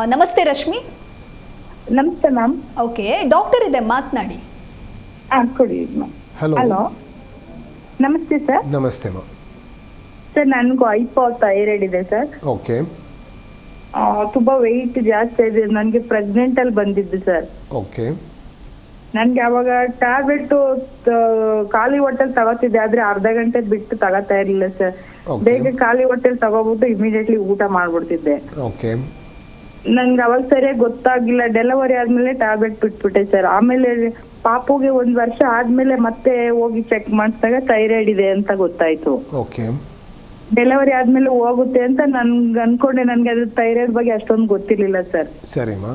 ನಮಸ್ತೆ ರಶ್ಮಿ. ನಮಸ್ತೆ ma'am. Okay doctor ಇದೆ ಮಾತನಾಡಿ. ಹಾಂ ಕೊಡಿ ಹಲೋ ಹಲೋ ನಮಸ್ತೆ ಸರ್. ನಮಸ್ತೆ ಮಾ ಸರ್ ನನಗೂ ಐಪೋ ಥೈರಾಯ್ಡ್ ಇದೆ ಸರ್. ಓಕೆ. ಆ, ತುಂಬಾ ವೆಯ್ಟ್ ಜಾಸ್ತಿ ಇದೆ. ನನಗೆ ಪ್ರೆಗ್ನೆಂಟ್ ಅಲ್ಲಿ ಬಂದಿದ್ದು ಸರ್. ಓಕೆ. ನನಗೆ ಅವಾಗ ಟ್ಯಾಬ್ಲೆಟ್ ಖಾಲಿ ಹೊಟ್ಟೆಲ್ ತಗೋತಿದ್ದೆ. ಆದ್ರೆ ಅರ್ಧ ಗಂಟೆ ಬಿಟ್ಟು ತಗೋತಾ ಇರಲಿಲ್ಲ ಸರ್. ಬೇಗ ಖಾಲಿ ಹೊಟ್ಟೆಲ್ ತಗೋಬಿಟ್ಟು ಇಮಿಡಿಯೇಟ್ಲಿ ಊಟ ಮಾಡ್ಬಿಡ್ತಿದ್ದೆ. ಓಕೆ. ನನ್ಗೆ ಅವಾಗ ಸರಿಯಾಗಿ ಗೊತ್ತಾಗಿಲ್ಲ. ಡೆಲಿವರಿ ಆದ್ಮೇಲೆ ಟ್ಯಾಬ್ಲೆಟ್ ಬಿಟ್ಬಿಟ್ಟೆ ಸರ್ ಆಮೇಲೆ ಪಾಪುಗೆ ಒಂದ್ ವರ್ಷ ಆದ್ಮೇಲೆ ಮತ್ತೆ ಹೋಗಿ ಚೆಕ್ ಮಾಡಿಸಿದಾಗ ಥೈರಾಯ್ಡ್ ಇದೆ ಅಂತ ಗೊತ್ತಾಯ್ತು. ಓಕೆ ಡೆಲಿವರಿ ಆದ್ಮೇಲೆ ಹೋಗುತ್ತೆ ಅಂತ ನನ್ಗೆ ಅನ್ಕೊಂಡೆ. ನನ್ಗೆ ಅದ್ರ ಥೈರಾಯ್ಡ್ ಬಗ್ಗೆ ಅಷ್ಟೊಂದು ಗೊತ್ತಿರ್ಲಿಲ್ಲ ಸರ್ ಸರಿ ಮಾ.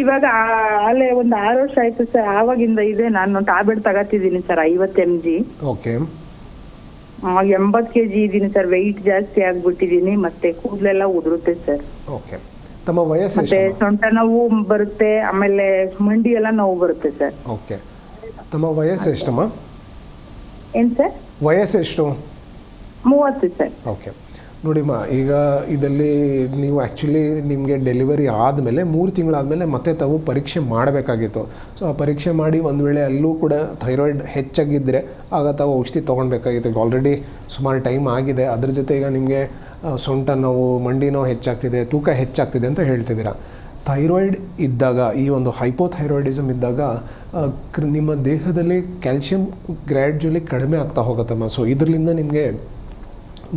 ಇವಾಗ ಅಲ್ಲೇ ಒಂದು ಆರು ವರ್ಷ ಆಯ್ತು ಸರ್ ಆವಾಗಿಂದ ಇದೆ. ನಾನು ಟ್ಯಾಬ್ಲೆಟ್ ತಗೋತಿದ್ದೀನಿ ಸರ್ ಐವತ್ತು ಎಂ ಜಿ ಓಕೆ ಎಂಬತ್ತು ಕೆ ಜಿ ಇದ್ದೀನಿ ಸರ್ ವೆಯ್ಟ್ ಜಾಸ್ತಿ ಆಗ್ಬಿಟ್ಟಿದೀನಿ. ಮತ್ತೆ ಕೂದಲೆಲ್ಲ ಉದುರುತ್ತೆ ಸರ್ ಓಕೆ ತಮ್ಮ ವಯಸ್ಸು ಮತ್ತೆ ಎಷ್ಟು? ಸೊಂಟ ನೋವು ಬರುತ್ತೆ ಆಮೇಲೆ ಮಂಡಿ ಎಲ್ಲ ನೋವು ಬರುತ್ತೆ ಸರ್. ಓಕೆ. ತಮ್ಮ ವಯಸ್ಸು ಎಷ್ಟಮ್ಮ? ಏನ್ ಸರ್? ವಯಸ್ಸು ಎಷ್ಟು? ಮೂವತ್ತು ಸರ್. ಓಕೆ. ನೋಡಿಮ್ಮ ಈಗ ಇದರಲ್ಲಿ ನೀವು ಆ್ಯಕ್ಚುಲಿ ನಿಮಗೆ ಡೆಲಿವರಿ ಆದಮೇಲೆ, ಮೂರು ತಿಂಗಳಾದಮೇಲೆ ಮತ್ತೆ ತಾವು ಪರೀಕ್ಷೆ ಮಾಡಬೇಕಾಗಿತ್ತು. ಸೊ ಆ ಪರೀಕ್ಷೆ ಮಾಡಿ ಒಂದು ವೇಳೆ ಅಲ್ಲೂ ಕೂಡ ಥೈರಾಯ್ಡ್ ಹೆಚ್ಚಾಗಿದ್ದರೆ ಆಗ ತಾವು ಔಷಧಿ ತೊಗೊಳ್ಬೇಕಾಗಿತ್ತು ಈಗ ಆಲ್ರೆಡಿ ಸುಮಾರು ಟೈಮ್ ಆಗಿದೆ. ಅದ್ರ ಜೊತೆ ಈಗ ನಿಮಗೆ ಸೊಂಟ ನೋವು, ಮಂಡಿ ನೋವು ಹೆಚ್ಚಾಗ್ತಿದೆ, ತೂಕ ಹೆಚ್ಚಾಗ್ತಿದೆ ಅಂತ ಹೇಳ್ತಿದ್ದೀರಾ. ಥೈರಾಯ್ಡ್ ಇದ್ದಾಗ, ಈ ಒಂದು ಹೈಪೋಥೈರಾಯ್ಡಿಸಮ್ ಇದ್ದಾಗ ನಿಮ್ಮ ದೇಹದಲ್ಲಿ ಕ್ಯಾಲ್ಶಿಯಂ ಗ್ರ್ಯಾಡ್ಯುಲಿ ಕಡಿಮೆ ಆಗ್ತಾ ಹೋಗುತ್ತಮ್ಮ. ಸೊ ಇದರಿಂದ ನಿಮಗೆ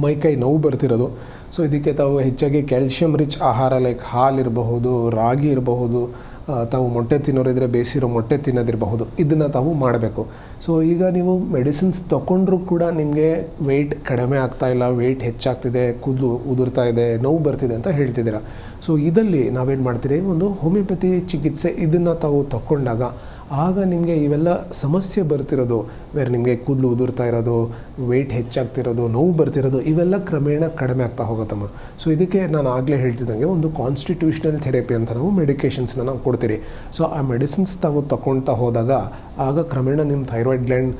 ಮೈಕೈ ನೋವು ಬರ್ತಿರೋದು. ಸೊ ಇದಕ್ಕೆ ತಾವು ಹೆಚ್ಚಾಗಿ ಕ್ಯಾಲ್ಶಿಯಂ ರಿಚ್ ಆಹಾರ ಲೈಕ್ ಹಾಲು ಇರಬಹುದು, ರಾಗಿ ಇರಬಹುದು ತಾವು ಮೊಟ್ಟೆ ತಿನ್ನೋರಿದ್ರೆ ಬೇಯಿಸಿರೋ ಮೊಟ್ಟೆ ತಿನ್ನೋದಿರಬಹುದು. ಇದನ್ನು ತಾವು ಮಾಡಬೇಕು. ಸೊ ಈಗ ನೀವು ಮೆಡಿಸಿನ್ಸ್ ತೊಗೊಂಡ್ರೂ ಕೂಡ ನಿಮಗೆ ವೆಯ್ಟ್ ಕಡಿಮೆ ಆಗ್ತಾ ಇಲ್ಲ ವೆಯ್ಟ್ ಹೆಚ್ಚಾಗ್ತಿದೆ, ಕೂದಲು ಉದುರ್ತಾ ಇದೆ, ನೋವು ಬರ್ತಿದೆ ಅಂತ ಹೇಳ್ತಿದ್ದೀರಾ. ಸೊ ಇದರಲ್ಲಿ ನಾವೇನು ಮಾಡ್ತೀರಿ? ಒಂದು ಹೋಮಿಯೋಪತಿ ಚಿಕಿತ್ಸೆ ಇದನ್ನು ತಾವು ತಗೊಂಡಾಗ ಆಗ ನಿಮಗೆ ಇವೆಲ್ಲ ಸಮಸ್ಯೆ ಬರ್ತಿರೋದು. ಬೇರೆ ನಿಮಗೆ ಕೂದಲು ಉದುರ್ತಾ ಇರೋದು ವೆಯ್ಟ್ ಹೆಚ್ಚಾಗ್ತಿರೋದು, ನೋವು ಬರ್ತಿರೋದು, ಇವೆಲ್ಲ ಕ್ರಮೇಣ ಕಡಿಮೆ ಆಗ್ತಾ ಹೋಗುತ್ತಮ್ಮ. ಸೊ ಇದಕ್ಕೆ ನಾನು ಆಗಲೇ ಹೇಳ್ತಿದ್ದಂಗೆ ಒಂದು ಕಾನ್ಸ್ಟಿಟ್ಯೂಷನಲ್ ಥೆರಪಿ ಅಂತ ನಾವು ಮೆಡಿಕೇಷನ್ಸ್ನ ನಾವು ಕೊಡ್ತೀರಿ. ಸೊ ಆ ಮೆಡಿಸಿನ್ಸ್ ತಾವು ತಗೊಳ್ತಾ ಹೋದಾಗ, ಆಗ ಕ್ರಮೇಣ ನಿಮ್ಮ ಥೈರಾಯ್ಡ್ ಗ್ಲ್ಯಾಂಡ್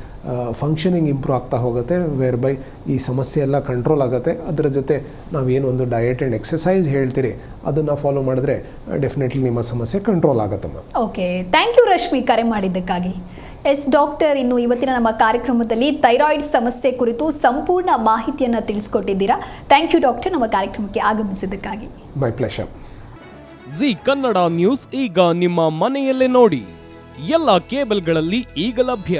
ಫಂಕ್ಷನಿಂಗ್ ಇಂಪ್ರೂವ್ ಆಗ್ತಾ ಹೋಗುತ್ತೆ ವೇರ್ ಬೈ ಈ ಸಮಸ್ಯೆ ಎಲ್ಲ ಕಂಟ್ರೋಲ್ ಆಗುತ್ತೆ. ಅದರ ಜೊತೆ ನಾವೇನು ಒಂದು ಡಯಟ್ ಆ್ಯಂಡ್ ಎಕ್ಸಸೈಸ್ ಹೇಳ್ತೀರಿ ಅದನ್ನು ಫಾಲೋ ಮಾಡಿದ್ರೆ ಡೆಫಿನೆಟ್ಲಿ ನಿಮ್ಮ ಸಮಸ್ಯೆ ಕಂಟ್ರೋಲ್ ಆಗುತ್ತಮ್ಮ ಓಕೆ ಥ್ಯಾಂಕ್ ಯು ರಶ್ಮಿ ಕರೆ ಮಾಡಿದ್ದಕ್ಕಾಗಿ. ಎಸ್ ಡಾಕ್ಟರ್ ಇನ್ನು ಇವತ್ತಿನ ನಮ್ಮ ಕಾರ್ಯಕ್ರಮದಲ್ಲಿ ಥೈರಾಯ್ಡ್ ಸಮಸ್ಯೆ ಕುರಿತು ಸಂಪೂರ್ಣ ಮಾಹಿತಿಯನ್ನು ತಿಳಿಸ್ಕೊಟ್ಟಿದ್ದೀರಾ. ಥ್ಯಾಂಕ್ ಯು ಡಾಕ್ಟರ್ ನಮ್ಮ ಕಾರ್ಯಕ್ರಮಕ್ಕೆ ಆಗಮಿಸಿದ್ದಕ್ಕಾಗಿ. My pleasure Zee Kannada news ಈಗ ನಿಮ್ಮ ಮನೆಯಲ್ಲೇ ನೋಡಿ. ಎಲ್ಲ ಕೇಬಲ್ಗಳಲ್ಲಿ ಈಗ ಲಭ್ಯ.